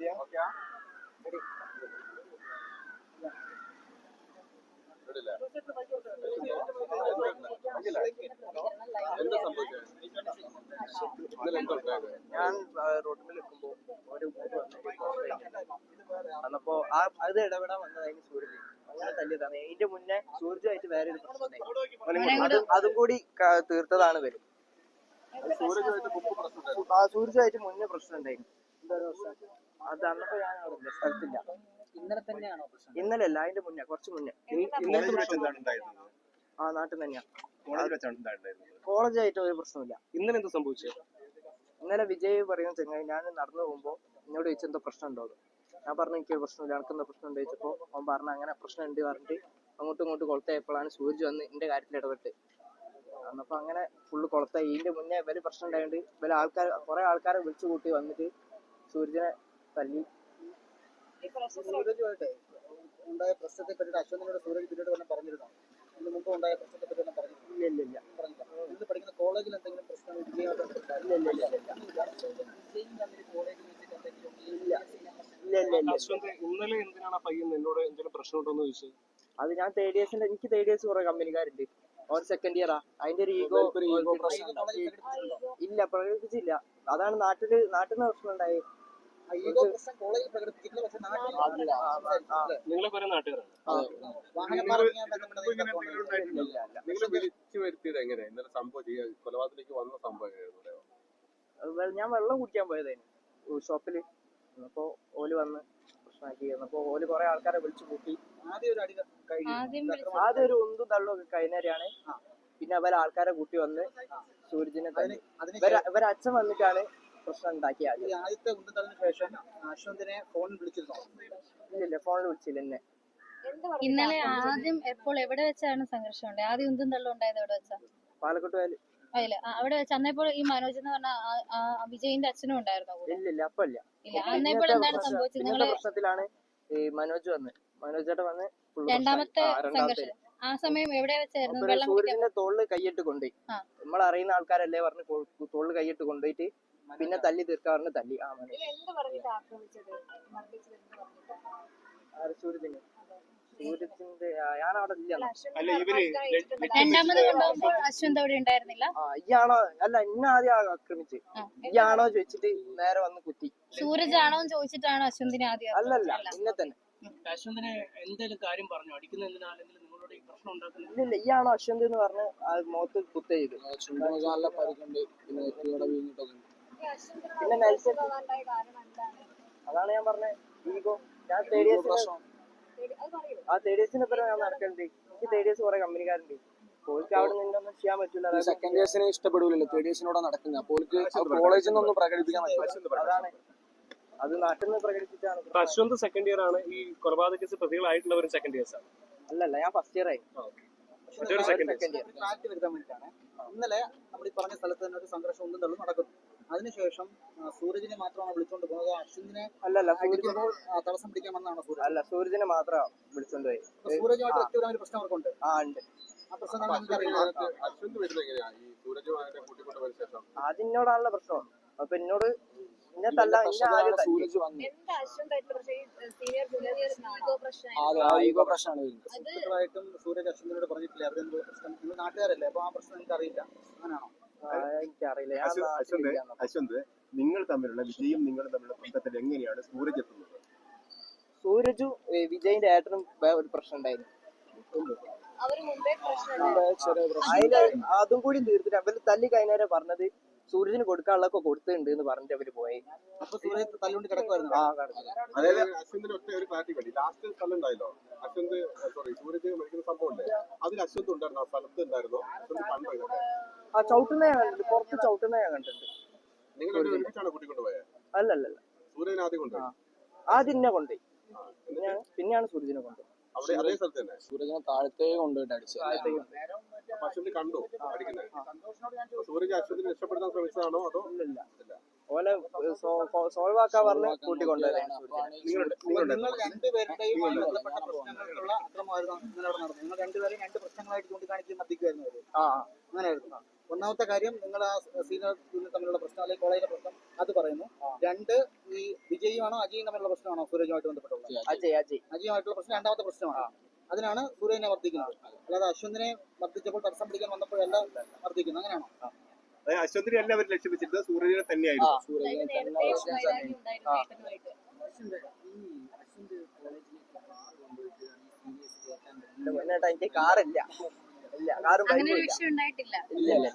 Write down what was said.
ഉണ്ടായത് ഞാൻ റോഡിൽ നിൽക്കുമ്പോ ഒരു മൂന്ന് വന്നപ്പോ ആ അത് ഇടപെടാൻ വന്നതായിരുന്നു സൂരജ്. അങ്ങനെ തല്ലിയതാണ്. അതിന്റെ മുന്നേ സൂരജുമായിട്ട് വേറെ ഒരു പ്രശ്നം അതും. കൂടി തീർത്തതാണ് വരും സൂരജുമായിട്ട് മുന്നേ പ്രശ്നം ഉണ്ടായിരുന്നു. എന്താ പ്രശ്നം? അത് അന്നപ്പോ ഞാൻ അവിടെ ഇല്ല, സ്ഥലത്തില്ല. ഇന്നലെ തന്നെയാണോ പ്രശ്നം? ഇന്നലെ അല്ല അതിന്റെ മുന്നേ കുറച്ച് മുന്നേ. ഇന്നലത്തെ പ്രശ്നം എന്താണ് ഉണ്ടായിരുന്നത്? ആ നാട്ടിൽ തന്നെയാ. കോളേജിൽ വെച്ചാണ് ഉണ്ടായിരുന്നത്. കോളേജായിട്ട് ഒരു പ്രശ്നമില്ല. ഇന്നലെ എന്താ സംഭവിച്ചത് ഇന്നലെ വിജയ് പറയുന്ന ചെങ്ങായി ഞാൻ നടന്നു പോകുമ്പോ എന്നോട് ചോദിച്ചു എന്തോ പ്രശ്നം ഉണ്ടോ എന്ന്. ഞാൻ പറഞ്ഞു എനിക്ക് ഒരു പ്രശ്നമില്ല. എനിക്ക് എന്തോ പ്രശ്നം ഉണ്ട് ചോദിച്ചപ്പോ അവൻ പറഞ്ഞു അങ്ങനെ പ്രശ്നം ഉണ്ട് പറഞ്ഞിട്ട് അങ്ങോട്ടും ഇങ്ങോട്ടും കൊളത്തായപ്പോഴാണ് സൂര്യ വന്ന് എന്റെ കാര്യത്തിൽ ഇടപെട്ട്. അന്നപ്പോ അങ്ങനെ ഫുള്ള് കൊളത്തായി. ഇതിന്റെ മുന്നേ ഇവർ പ്രശ്നം ഉണ്ടായതുകൊണ്ട് ഇവർ ആൾക്കാർ കുറെ ആൾക്കാരെ വിളിച്ചു കൂട്ടി വന്നിട്ട് സൂര്യനെ തല്ലി. സൂരജുമായിട്ട് ഉണ്ടായ പ്രശ്നത്തെ പറ്റിയിട്ട് അശ്വതിനോട് സൂരജ് പിന്നീട് വന്ന് പറഞ്ഞിരുന്നോ? ഇതിന് മുമ്പ് ഉണ്ടായ പ്രശ്നത്തെ പറ്റി ഒന്നും പറഞ്ഞിരുന്നു? ഇല്ല ഇല്ല ഇല്ല. പറഞ്ഞില്ല. ഇന്ന് പഠിക്കുന്ന കോളേജിൽ എന്തെങ്കിലും പ്രശ്നം ഇല്ല ഇല്ല ഇല്ല ഇല്ല. കോളേജിൽ വെച്ചിട്ട് എന്തെങ്കിലും ഇല്ല ഇല്ല ഇല്ല ഇല്ല. അശ്വന്ത് ഇന്നലെ എന്തിനാണ് ആ പയ്യൻ എന്നോട് എന്തെങ്കിലും പ്രശ്നമുണ്ടോന്ന് ചോദിച്ചത്? അത് ഞാൻ തേർഡ് ഇയേഴ്സിന്റെ എനിക്ക് തേർഡ് ഇയേഴ്സ് കുറെ കമ്പനിക്കാരുണ്ട്. ഓർ സെക്കൻഡ് ഇയറാ അതിന്റെ ഒരു ഈഗോ ഇല്ല പ്രകടിപ്പിച്ചില്ല. അതാണ് നാട്ടിൽ നാട്ടിൽ നിന്ന് പ്രശ്നം ഉണ്ടായി നാട്ടുകാരാണ്. നിങ്ങൾ വിളിച്ചു വരുത്തിയത് എങ്ങനെ ഇന്നലെ സംഭവം ഈ കൊലപാതകത്തിലേക്ക് വന്ന സംഭവം എങ്ങനെയായിരുന്നു ഞാൻ വെള്ളം കുടിക്കാൻ പോയതായിരുന്നു. ഷോപ്പിൽ. അപ്പോ ഓൽ വന്ന് പ്രശ്നമാക്കി. അപ്പോ ഓൽ കുറെ ആൾക്കാരെ വിളിച്ചു കൂട്ടി. ആദ്യം ഒരു അടി കഴിഞ്ഞു. ആദ്യം ഒരു ഉന്തും തള്ളും ഒക്കെ കഴിഞ്ഞേരാണ് പിന്നെ അവരെ ആൾക്കാരെ കൂട്ടി വന്ന് സൂരജിനെ ഇവരച്ഛൻ വന്നിട്ടാണ് പ്രശ്നം ഉണ്ടാക്കിയത് ഈ ആദ്യത്തെ ഉന്തത്തളിന് ശേഷം അശ്വന്തിനെ ഫോണിൽ വിളിച്ചിരുന്നോ? ഇല്ല ഫോണിൽ വിളിച്ചില്ല എന്നെ ഇന്നലെ ആദ്യം എപ്പോൾ എവിടെ വെച്ചാണ് സംഘർഷം ഉണ്ടായത് ആദ്യം ഉന്തും തള്ളും ഉണ്ടായത് എവിടെ വെച്ചാ? പാലക്കോട്ട് അതിൽ ആ, അവിടെ വെച്ച് അന്നപ്പോൾ ഈ മനോജ് എന്ന് പറഞ്ഞ വിജയിന്റെ അച്ഛനും ഉണ്ടായിരുന്നോ കൂടെ? ഇല്ല. ഇല്ല അപ്പൊ ഇല്ല അന്നേപ്പോൾ എന്താണ് സംഭവിച്ചത്? നിങ്ങളെ പ്രശ്നത്തിലാണ് ഈ മനോജ് വന്ന്. മനോജ് ചേട്ടൻ വന്ന് രണ്ടാമത്തെ സംഘർഷം. ആ സമയം എവിടെ വെച്ചായിരുന്നു? അപ്പൊ വെള്ളം കുടിക്കാൻ സൂരജിന്റെ തോളിൽ കൈയിട്ട് കൊണ്ടുപോയി. നമ്മൾ അറിയുന്ന ആൾക്കാരല്ലേ പറഞ്ഞു തോളിൽ തോളിൽ കൈയിട്ട് കൊണ്ടുപോയിട്ട് പിന്നെ തല്ലി തീർക്കാൻ പറഞ്ഞ് തല്ലി. ആ മതി. ആര് ഞാൻ അവിടെ ഇല്ല. രണ്ടാമത് കൊണ്ടുപോകുമ്പോൾ അശ്വന്ത് അവിടെ ഉണ്ടായിരുന്നില്ല? ആ ഇയാണോ അല്ല ഇന്ന ആദ്യം ആക്രമിച്ച്. ഇയാണോ ചോദിച്ചിട്ട് നേരെ വന്ന് കുത്തി. സൂരജ് ആണോ എന്ന് ചോദിച്ചിട്ടാണ് അശ്വന്തിനെ ആദ്യം അല്ലല്ല എന്നെ തന്നെ. അശ്വന്തിനെ എന്തെങ്കിലും കാര്യം പറഞ്ഞു? അടിക്കുന്ന എന്തിനാ? അല്ലെങ്കിൽ നിങ്ങളോട് ഈ പ്രശ്നം ഉണ്ടാക്കുന്നത്? ഇല്ലില്ല ഇയാണോ അശ്വന്ത് എന്ന് പറഞ്ഞ് ആ മുഖത്ത് കുത്ത ചെയ്ത് പിന്നെ നെൽസൺ അതാണ് ഞാൻ പറഞ്ഞത് ഈഗോ ഞാൻ തേർഡ് ഇയേഴ്സിന് ആ തേർഡ് ഇയേഴ്സിന്റെ ഒപ്പം ഞാൻ നടക്കലുണ്ട്. എനിക്ക് ഇയേഴ്സ് കുറെ കമ്പനിക്കാരുണ്ട്. പോയിട്ട് അവിടെ നിന്നൊന്നും ചെയ്യാൻ പറ്റൂല. അതായത് സെക്കൻഡ് ഇയേഴ്സിനെ ഇഷ്ടപ്പെടില്ലല്ലോ തേർഡ് ഇയേഴ്സിനോട് നടക്കുന്നത് അപ്പോൾ കോളേജിൽ നിന്നൊന്നും പ്രകടിപ്പിക്കാൻ പറ്റില്ല അതാണ്. അത് നാട്ടിൽ നിന്ന് പ്രകടിപ്പിച്ചാണ് ഇപ്പൊ അശ്വന്ത് സെക്കൻഡ് ഇയർ ആണ്. ഈ കൊലപാതക കേസ് പ്രതികളായിട്ടുള്ളവരും സെക്കൻഡ് ഇയേഴ്സ് ആണ്. അല്ലല്ല ഞാൻ ഫസ്റ്റ് ഇയർ ആയി. സെക്കൻഡ് ഇയർ ഇന്നലെ നമ്മൾ ഈ പറഞ്ഞ സ്ഥലത്ത് തന്നെ ഒരു സംഘർഷം ഒന്നും തള്ളും നടക്കുന്നു അതിനുശേഷം സൂര്യജിനെ സൂരജിനെ മാത്രമാണ് വിളിച്ചോണ്ട് പോകുന്നത്. അശ്വിനെ അല്ലല്ല അടിക്കുമ്പോൾ തടസ്സം പിടിക്കാമെന്നാണ് സൂര്യ സൂരജ്? അല്ല സൂരജിനെ മാത്രമാണ് വിളിച്ചോണ്ട് പോയി. സൂരജുമായിട്ട് വ്യക്തിപരമായ ഒരു പ്രശ്നം അവർക്കുണ്ട്. ആ ഉണ്ട്. അതിനോടാണല്ലോ പ്രശ്നം. അപ്പൊ എന്നോട് ഇന്നെ തല്ല ഇന്നെ ആദ്യം തല്ലി. സൂരജ് വന്നു. പ്രശ്നം ആ ഈഗോ പ്രശ്നമാണ് സൂരജ് അശ്വിനോട് പറഞ്ഞിട്ടില്ല. അവരെന്തോ പ്രശ്നം നാട്ടുകാരല്ലേ? അപ്പൊ ആ പ്രശ്നം എനിക്ക് അറിയില്ല അങ്ങനെയാണോ അശ്വന്ത് അശ്വന്ത് നിങ്ങൾ തമ്മിലുള്ള വിജയും നിങ്ങൾ തമ്മിലുള്ള ബന്ധത്തിൽ എങ്ങനെയാണ് സൂരജ് എത്തുന്നത്? സൂരജു വിജയിന്റെ ഏട്ടനും ഒരു പ്രശ്നം ഉണ്ടായിരുന്നു. അതും കൂടി തീർത്തിട്ട് അവർ തല്ലി കഴിഞ്ഞാരെ പറഞ്ഞത് സൂരജിന് കൊടുക്കാനുള്ളതൊക്കെ കൊടുത്തിട്ടുണ്ട് എന്ന് പറഞ്ഞിട്ട് അവർ പോയി. അപ്പൊ സൂരജ് തല്ലുകൊണ്ട് കിടക്കുമായിരുന്നു ആ കടന്നു. അതായത് അശ്വന്തിന് ഒറ്റ ഒരു ക്ലാരിറ്റി വേണ്ടി. ലാസ്റ്റ് സ്ഥലം ഉണ്ടായല്ലോ അശ്വന്ത് സോറി സൂരജ് മരിക്കുന്ന സംഭവം ഉണ്ട് അതിൽ അശ്വന്ത് ഉണ്ടായിരുന്നു? ആ സ്ഥലത്ത് ഉണ്ടായിരുന്നു? അശ്വന്ത് കണ്ടോ ഇതൊക്കെ ആ ചവിട്ടുന്ന ഞാൻ കണ്ടിട്ടുണ്ട്. പുറത്ത് ചവിട്ടുന്ന ഞാൻ കണ്ടിട്ടുണ്ട്. നിങ്ങൾ രണ്ടുപേരും ഒരുമിച്ചാണ് കൂട്ടിക്കൊണ്ട് പോയത് അല്ലല്ലല്ല. സൂര്യനെ ആദ്യം കൊണ്ടുപോയി? ആ. ആദ്യം എന്നെ കൊണ്ടുപോയി. പിന്നെയാണ് പിന്നെയാണ് സൂരജിനെ കൊണ്ടുപോയി അവിടെ അതേ സ്ഥലത്ത് തന്നെ? സൂരജിനെ താഴത്തേക്ക് കൊണ്ടുപോയിട്ട് അടിച്ചത്. അപ്പൊ അശ്വന്ത് കണ്ടു? അടിക്കുന്നത് സൂരജ് അശ്വന്തിനെ രക്ഷപ്പെടുത്താൻ ശ്രമിച്ചതാണോ അതോ? ഇല്ല. ഓനെ സോൾവ് ആക്കാൻ പറഞ്ഞ് കൂട്ടിക്കൊണ്ടുവരാൻ നിങ്ങൾ രണ്ടുപേരുടെയും ബന്ധപ്പെട്ട പ്രശ്നങ്ങൾക്കുള്ള അക്രമമായിരുന്നു ഇന്നലെ അവിടെ നടന്നത്. നിങ്ങൾ രണ്ടുപേരെയും രണ്ട് പ്രശ്നങ്ങളായിട്ട് ചൂണ്ടിക്കാണിക്കുകയും മർദ്ദിക്കുമായിരുന്നു അവർ. ആ അങ്ങനെയായിരുന്നു. ഒന്നാമത്തെ കാര്യം നിങ്ങൾ ആ സീനിയർ ജൂനിയർ തമ്മിലുള്ള പ്രശ്നം അല്ലെങ്കിൽ കോളേജിലെ പ്രശ്നം അത് പറയുന്നു. രണ്ട് ഈ വിജയുമാണോ അജയും തമ്മിലുള്ള പ്രശ്നമാണോ സൂരജുമായിട്ട് ബന്ധപ്പെട്ടുള്ളത്? അജയ് അജയ് അജയുമായിട്ടുള്ള പ്രശ്നം രണ്ടാമത്തെ പ്രശ്നമാണ്. അതിനാണ് സൂര്യനെ വർദ്ധിക്കുന്നത് അല്ലാതെ അശ്വന്തിനെ വർദ്ധിച്ചപ്പോൾ തടസ്സം പിടിക്കാൻ വന്നപ്പോഴല്ല വർദ്ധിക്കുന്നത് അങ്ങനെയാണോ? അതായത് അശ്വന്തിനെ അല്ല അവർ ലക്ഷ്യം വെച്ചിരുന്നത് സൂര്യനെ തന്നെയായിരുന്നു. എനിക്ക് കാറില്ല. ഇല്ല കാറും അങ്ങനെ ഒരു ഇല്ല. വിഷയം ഉണ്ടായിട്ടില്ല. ഇല്ല.